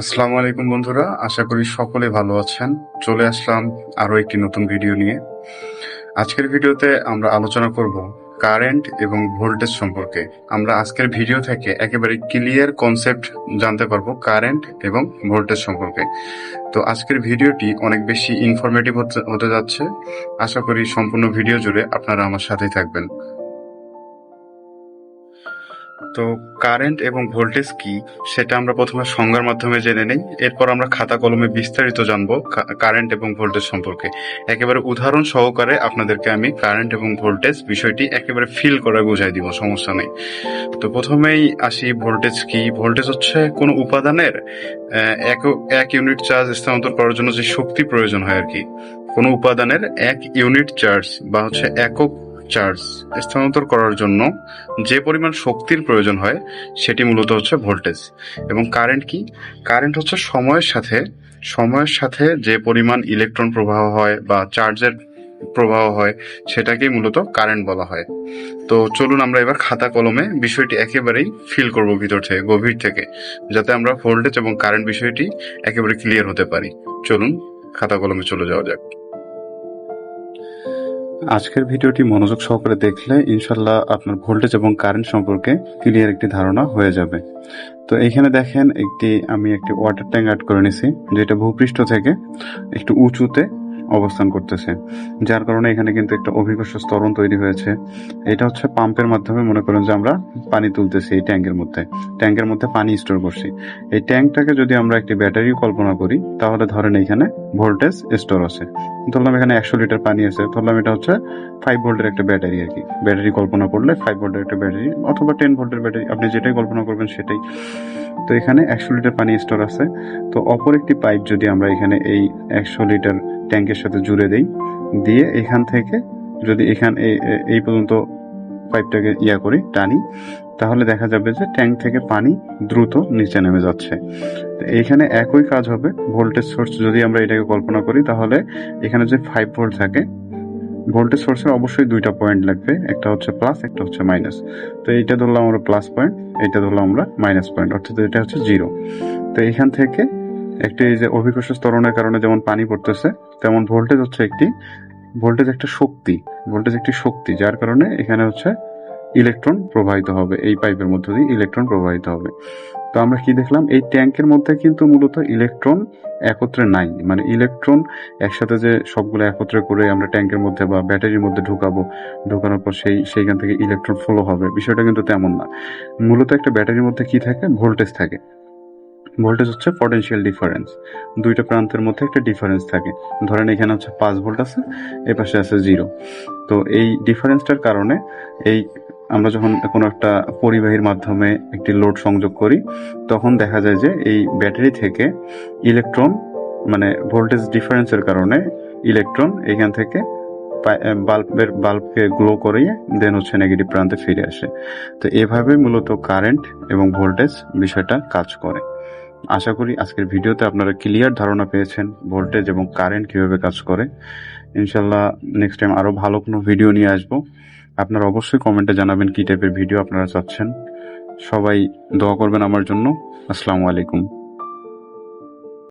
আসসালামু আলাইকুম বন্ধুরা, আশা করি সকলে ভালো আছেন। চলে আসলাম আরও একটি নতুন ভিডিও নিয়ে। আজকের ভিডিওতে আমরা আলোচনা করব কারেন্ট এবং ভোল্টেজ সম্পর্কে। আমরা আজকের ভিডিও থেকে একেবারে ক্লিয়ার কনসেপ্ট জানতে পারব কারেন্ট এবং ভোল্টেজ সম্পর্কে। তো আজকের ভিডিওটি অনেক বেশি ইনফরমেটিভ হতে যাচ্ছে। আশা করি সম্পূর্ণ ভিডিও জুড়ে আপনারা আমার সাথেই থাকবেন। তো কারেন্ট এবং ভোল্টেজ কি সেটা আমরা প্রথমে সংজ্ঞার মাধ্যমে জেনে নেই। এরপর আমরা খাতা কলমে বিস্তারিত জানব কারেন্ট এবং ভোল্টেজ সম্পর্কে। একেবারে উদাহরণ সহকারে আপনাদেরকে আমি কারেন্ট এবং ভোল্টেজ বিষয়টি একেবারে ফিল করে বুঝাই দিব, সমস্যা নেই। তো প্রথমেই আসি ভোল্টেজ কি? ভোল্টেজ হচ্ছে কোনো উপাদানের এক এক ইউনিট চার্জ স্থানান্তর করার জন্য যে শক্তি প্রয়োজন হয় আর কি। কোনো উপাদানের এক ইউনিট চার্জ বা হচ্ছে একক চার্জ স্থানান্তর করার জন্য যে পরিমাণ শক্তির প্রয়োজন হয়, সেটি মূলত হচ্ছে ভোল্টেজ। এবং কারেন্ট কি? কারেন্ট হচ্ছে সময়ের সাথে সময়ের সাথে যে পরিমাণ ইলেকট্রন প্রবাহ হয় বা চার্জের প্রবাহ হয়, সেটাকেই মূলত কারেন্ট বলা হয়। তো চলুন আমরা এবার খাতা কলমে বিষয়টি একেবারেই ফিল করব ভিতর থেকে, গভীর থেকে, যাতে আমরা ভোল্টেজ এবং কারেন্ট বিষয়টি একেবারে ক্লিয়ার হতে পারি। চলুন খাতা কলমে চলে যাওয়া যাক। আজকের ভিডিওটি মনোযোগ সহকারে দেখলে ইনশাল্লাহ আপনার ভোল্টেজ এবং কারেন্ট সম্পর্কে ক্লিয়ার একটি ধারণা হয়ে যাবে। তো এখানে দেখেন একটি, আমি একটি ওয়াটার ট্যাঙ্ক অ্যাড করে নিছি, যেটা ভূপৃষ্ঠ থেকে একটু উঁচুতে অবস্থান করতেছে। যার কারণে এখানে কিন্তু একটা অভিকর্ষ স্তরণ তৈরি হয়েছে। এটা হচ্ছে পাম্পের মাধ্যমে মনে করেন যে আমরা পানি তুলতেছি এই ট্যাঙ্কের মধ্যে। ট্যাঙ্কের মধ্যে পানি স্টোর করছি। এই ট্যাঙ্কটাকে যদি আমরা একটি ব্যাটারি কল্পনা করি, তাহলে ধরেন এখানে ভোল্টেজ স্টোর আছে। ধরলাম এখানে একশো লিটার পানি আছে, ধরলাম এটা হচ্ছে ফাইভ ভোল্টের একটা ব্যাটারি আর কি। ব্যাটারি কল্পনা করলে ফাইভ ভোল্টের একটা ব্যাটারি অথবা টেন ভোল্টের ব্যাটারি, আপনি যেটাই কল্পনা করবেন সেটাই। তো এখানে একশো লিটার পানি স্টোর আছে। তো অপর একটি পাইপ যদি আমরা এখানে এই একশো লিটার ট্যাঙ্কের সাথে জুড়ে দেই। দিয়ে এখান থেকে যদি এখান এই পর্যন্ত পাইপটাকে ইয়া করি, টানি, তাহলে দেখা যাবে যে ট্যাঙ্ক থেকে পানি দ্রুত নিচে নেমে যাচ্ছে। তো এইখানে একই কাজ হবে। ভোল্টেজ সোর্স যদি আমরা এটাকে কল্পনা করি, তাহলে এখানে যে ফাইভ ভোল্ট থাকে, ভোল্টেজ সোর্সের অবশ্যই দুইটা পয়েন্ট লাগবে। একটা হচ্ছে প্লাস একটা হচ্ছে মাইনাস তো এইটা ধরলাম আমরা প্লাস পয়েন্ট এইটা ধরলাম আমরা মাইনাস পয়েন্ট অর্থাৎ এটা হচ্ছে জিরো তো এখান থেকে একটি যে অভিকর্ষ স্তরণের কারণে যেমন পানি পড়তেছে, তেমন ভোল্টেজ হচ্ছে একটি ভোল্টেজ একটা শক্তি ভোল্টেজ একটি শক্তি, যার কারণে এখানে হচ্ছে ইলেকট্রন প্রবাহিত হবে, এই পাইপের মধ্য দিয়ে ইলেকট্রন প্রবাহিত হবে। তো আমরা কি দেখলাম? এই ট্যাঙ্কের মধ্যে কিন্তু মূলত ইলেকট্রন একত্রে নাই মানে ইলেকট্রন একসাথে যে সবগুলো একত্রে করে আমরা ট্যাঙ্কের মধ্যে বা ব্যাটারির মধ্যে ঢুকাবো, ঢুকানোর পর সেই, সেইখান থেকে ইলেকট্রন ফ্লো হবে, বিষয়টা কিন্তু তেমন না। মূলত একটা ব্যাটারির মধ্যে কি থাকে? ভোল্টেজ থাকে। ভোল্টেজ হচ্ছে পটেনশিয়াল ডিফারেন্স দুইটা প্রান্তের মধ্যে একটা ডিফারেন্স থাকে। ধরেন এখানে হচ্ছে পাঁচ ভোল্ট আছে, এ পাশে আছে জিরো তো এই ডিফারেন্সটার কারণে এই আমরা যখন কোনো একটা পরিবাহীর মাধ্যমে একটি লোড সংযোগ করি, তখন দেখা যায় যে এই ব্যাটারি থেকে ইলেকট্রন মানে ভোল্টেজ ডিফারেন্সের কারণে ইলেকট্রন এখান থেকে বাল্বের বাল্বকে গ্লো করিয়ে দেন হচ্ছে নেগেটিভ প্রান্তে ফিরে আসে। তো এভাবে মূলত কারেন্ট এবং ভোল্টেজ বিষয়টা কাজ করে। আশা করি আজকের ভিডিওতে আপনারা ক্লিয়ার ধারণা পেয়েছেন ভোল্টেজ এবং কারেন্ট কীভাবে কাজ করে। ইনশাল্লাহ নেক্সট টাইম আরও ভালো কোনো ভিডিও নিয়ে আসব। আপনারা অবশ্যই কমেন্টে জানাবেন কী টাইপের ভিডিও আপনারা চাচ্ছেন। সবাই দোয়া করবেন আমার জন্য। আসসালামু আলাইকুম।